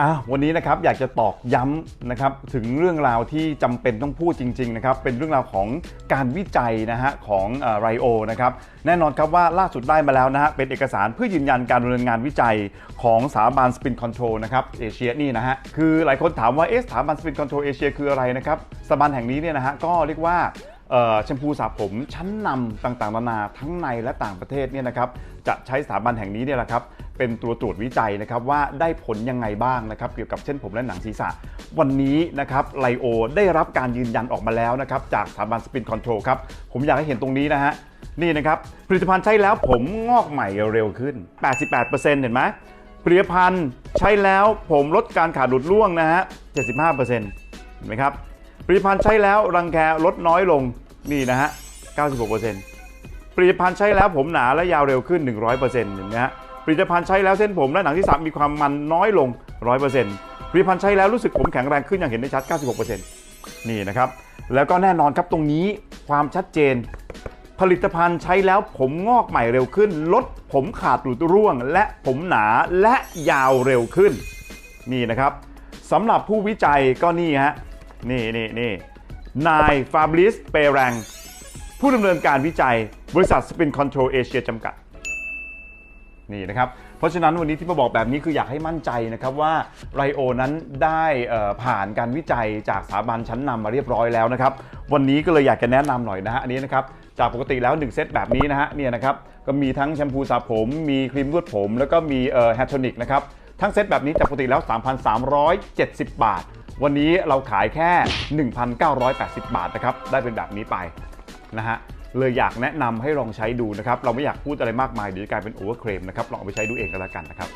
อะวันนี้นะครับอยากจะตอกย้ำนะครับถึงเรื่องราวที่จำเป็นต้องพูดจริงๆนะครับเป็นเรื่องราวของการวิจัยนะฮะของไรโอนะครับแน่นอนครับว่าล่าสุดได้มาแล้วนะฮะเป็นเอกสารเพื่อยืนยันการดำเนินงานวิจัยของสถาบันสปินคอนโทรลนะครับเอเชียนี่นะฮะคือหลายคนถามว่าเอ๊ะสถาบันสปินคอนโทรลเอเชียคืออะไรนะครับสถาบันแห่งนี้เนี่ยนะฮะก็เรียกว่า แชมพูสระผมชั้นนำต่างๆนานาทั้งในและต่างประเทศเนี่ยนะครับจะใช้สถาบันแห่งนี้เนี่ยแหละครับเป็นตัวตรวจวิจัยนะครับว่าได้ผลยังไงบ้างนะครับเกี่ยวกับเส้นผมและหนังศีรษะ วันนี้นะครับไลโอได้รับการยืนยันออกมาแล้วนะครับจากสถาบันสปินคอนโทรลครับผมอยากให้เห็นตรงนี้นะฮะนี่นะครับผลิตภัณฑ์ใช้แล้วผมงอกใหม่เร็วขึ้น 88%เห็นไหมผลิตภัณฑ์ใช้แล้วผมลดการขาดหลุดร่วงนะฮะ75%เห็นไหมครับผลิตภัณฑ์ใช้แล้วรังแคลดน้อยลง นี่นะฮะ 96%ผลิตภัณฑ์ใช้แล้วผมหนาและยาวเร็วขึ้น 100%เห็นไหมฮะผลิตภัณฑ์ใช้แล้วเส้นผมและหนังที่สามมีความมันน้อยลง 100%ผลิตภัณฑ์ใช้แล้วรู้สึกผมแข็งแรงขึ้นอย่างเห็นได้ชัด 96%นี่นะครับ แล้วก็แน่นอนครับตรงนี้ความชัดเจน ผลิตภัณฑ์ใช้แล้วผมงอกใหม่เร็วขึ้น ลดผมขาดหลุดร่วง และผมหนาและยาวเร็วขึ้น นี่นะครับสำหรับผู้วิจัยก็นี่ฮะนี่นี่นี่ นายฟาบริสเปรังผู้ดำเนินการวิจัยบริษัทสปินคอนโทรลเอเชียจำกัดนี่นะครับ เพราะฉะนั้นวันนี้ที่มาบอกแบบนี้คืออยากให้มั่นใจนะครับว่าไรโอนั้นได้ผ่านการวิจัยจากสถาบันชั้นนำมาเรียบร้อยแล้วนะครับ วันนี้ก็เลยอยากจะแนะนำหน่อยนะฮะอันนี้นะครับจากปกติแล้ว 1 เซตแบบนี้นะฮะเนี่ยนะครับก็มีทั้งแชมพูสระผม มีครีมนวดผม แล้วก็มีแฮทโทนิกนะครับทั้งเซตแบบนี้จากปกติแล้ว 3,370 บาท วันนี้เราขายแค่ 1,980 บาทนะครับ ได้เป็นแบบนี้ไปนะฮะ เลยอยากแนะนำให้ลองใช้ดูนะครับ เราไม่อยากพูดอะไรมากมายเดี๋ยวจะกลายเป็นโอเวอร์เครมนะครับ ลองเอาไปใช้ดูเองก็แล้วกันนะครับ